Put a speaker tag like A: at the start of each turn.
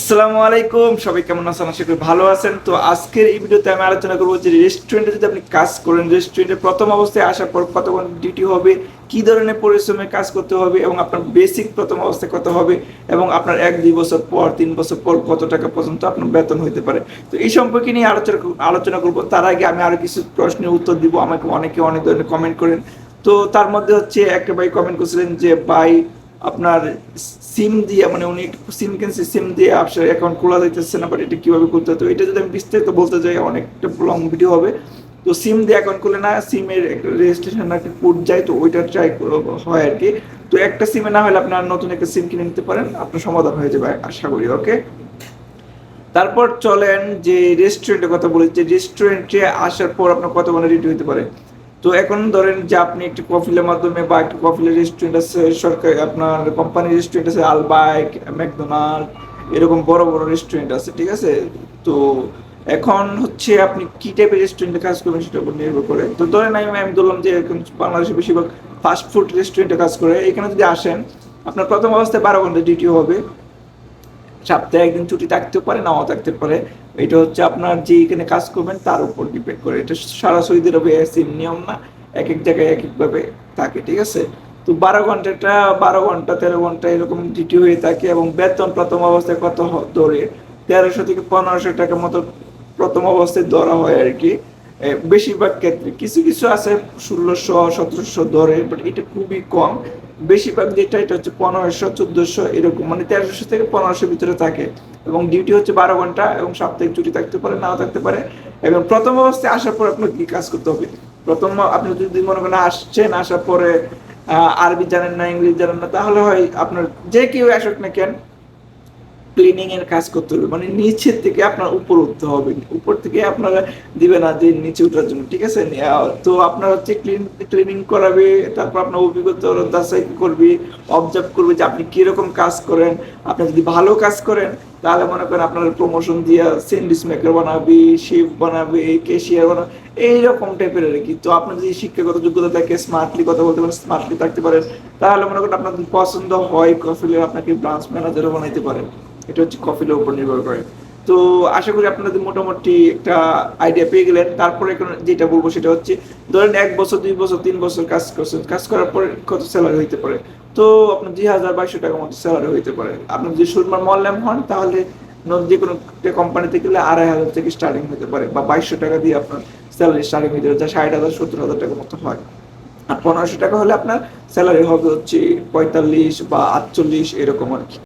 A: আসসালামু আলাইকুম। সবাই কেমন আছেন? আশা করি ভালো আছেন। তো আজকের এই ভিডিওতে আমি আলোচনা করব যে রেস্টুরেন্টে যদি আপনি কাজ করেন রেস্টুরেন্টে প্রথম অবস্থায় আসার পর কত ডিউটি হবে, কি ধরনের পরিশ্রমে কাজ করতে হবে এবং আপনার বেসিক প্রথম অবস্থায় কত হবে এবং আপনার এক, দুই বছর পর, তিন বছর পর কত টাকা পর্যন্ত আপনার বেতন হতে পারে। তো এই সম্পর্কে নিয়ে আলোচনা আলোচনা করব। তার আগে আমি আরও কিছু প্রশ্নের উত্তর দিব। আমাকে অনেকে অনেক ধরনের কমেন্ট করেন। তো তার মধ্যে হচ্ছে, একটা ভাই কমেন্ট করছিলেন যে, ভাই আপনার সিম দিয়ে মানে উনি সিম কিনছে, সিম দিয়ে আপনার অ্যাকাউন্ট খোলা যাইতেছে না বাট এটা কীভাবে করতে হতো এটা যদি আমি বিস্তারিত বলতে যাই, অনেকটা লং ভিডিও হবে। তো সিম দিয়ে অ্যাকাউন্ট খুলে না, সিমের রেজিস্ট্রেশন একটা কোড যায়, তো ওইটা ট্রাই হয় আর কি। তো একটা সিমে না হলে আপনার নতুন একটা সিম কিনে নিতে পারেন, আপনার সমাধান হয়ে যাবে, আশা করি ওকে তারপর চলেন যে রেস্টুরেন্টের কথা বলি, যে রেস্টুরেন্টে আসার পর আপনার কত মানে রেডি হতে পারে? তো এখন ধরেন যে আপনি একটি কফিলের মাধ্যমে বা একটা কফিলের রেস্টুরেন্ট আছে, সরকারি আপনার কোম্পানি রেস্টুরেন্ট আছে আলবাইক ম্যাকডোনাল্ড এরকম বড় বড় রেস্টুরেন্ট আছে, ঠিক আছে? তো এখন হচ্ছে আপনি কি টাইপের রেস্টুরেন্টে কাজ করবেন সেটার উপর নির্ভর করে। তো ধরেন আমি আমি ধরলাম যে এখন বাংলাদেশে বেশিরভাগ ফাস্ট ফুড রেস্টুরেন্টে কাজ করে। এখানে যদি আসেন, আপনার প্রথম অবস্থায় বারো ঘণ্টা ডিউটি হবে। সপ্তাহে একদিন ছুটি থাকতেও পারে, নাও থাকতে পারে। এটা হচ্ছে আপনার যে এখানে কাজ করবেন, তার উপর ডিপেন্ড করে। এটা সারা সৌদি আরবে সেম নিয়ম না এক এক জায়গায় এক একভাবে থাকে, ঠিক আছে? তো বারো ঘন্টাটা, বারো ঘণ্টা, তেরো ঘণ্টা এরকম ডিউটি হয়ে থাকে এবং বেতন প্রথম অবস্থায় কত ধরে? তেরোশো থেকে পনেরোশো টাকার মতো প্রথম অবস্থায় ধরা হয় আর কি। বেশিরভাগ ক্ষেত্রে। কিছু কিছু আছে ষোলোশো, সতেরোশো ধরে বাট এটা খুবই কম। বেশিরভাগ যেটা, এটা হচ্ছে পনেরোশো, চোদ্দোশো এরকম মানে তেরোশো থেকে পনেরোশো ভিতরে থাকে। এবং ডিউটি হচ্ছে বারো ঘণ্টা এবং সাপ্তাহিক ছুটি থাকতে পারে, নাও থাকতে পারে। এবং প্রথম অবস্থায় আসার পর আপনাকে কি কাজ করতে হবে? প্রথম আপনি যদি মনে করেন আসছেন, আসার পরে আরবি জানেন না, ইংলিশ জানেন না, তাহলে হয় আপনার যে কেউ আসুক না কেন ক্লিনিং এর কাজ করতে হবে। মানে নিচের থেকে আপনার উপর উঠতে হবে। উপর থেকে আপনারা দিবে না যে নিচে ওঠার জন্য, ঠিক আছে? তো আপনার হচ্ছে ক্লিন ক্লিনিং করাবে, তারপর আপনার অভিজ্ঞতা করবে অবজার্ভ করবে যে আপনি কীরকম কাজ করেন। আপনি যদি ভালো কাজ করেন তাহলে মনে করেন আপনার প্রমোশন দিয়া স্যান্ডউইচ মেকার বানাবে শেফ বানাবে কেশিয়ার বানাবে, এইরকম টাইপের আর কি। তো আপনার যদি শিক্ষাগত যোগ্যতা থাকে স্মার্টলি কথা বলতে পারেন স্মার্টলি থাকতে পারেন, তাহলে মনে করেন আপনার পছন্দ হয় কফিলে আপনাকে ব্রাঞ্চ ম্যানেজারও বানাইতে পারেন। এটা হচ্ছে কফিলের উপর নির্ভর করে। তো আশা করি আপনাদের মোটামুটি একটা আইডিয়া পেয়ে গেলেন, তারপরে যেটা বলব সেটা হচ্ছে, ধরেন এক বছর, দুই বছর, তিন বছর কাজ করছেন, কাজ করার পরে কত স্যালারি হইতে পারে? তো আপনার দুই হাজার বাইশশো টাকার মতো স্যালারি হইতে পারে। আপনি যদি সুরমার মল্যাম হন, তাহলে যে কোনো একটা কোম্পানিতে গেলে আড়াই হাজার থেকে স্টার্টিং হতে পারে, বা বাইশশো টাকা দিয়ে আপনার স্যালারি স্টার্টিং হতে পারে, যা ষাট হাজার, সত্তর হাজার টাকার মতো হয়। আর পনেরোশো টাকা হলে আপনার স্যালারি হবে হচ্ছে পঁয়তাল্লিশ বা আটচল্লিশ, এরকম আর কি।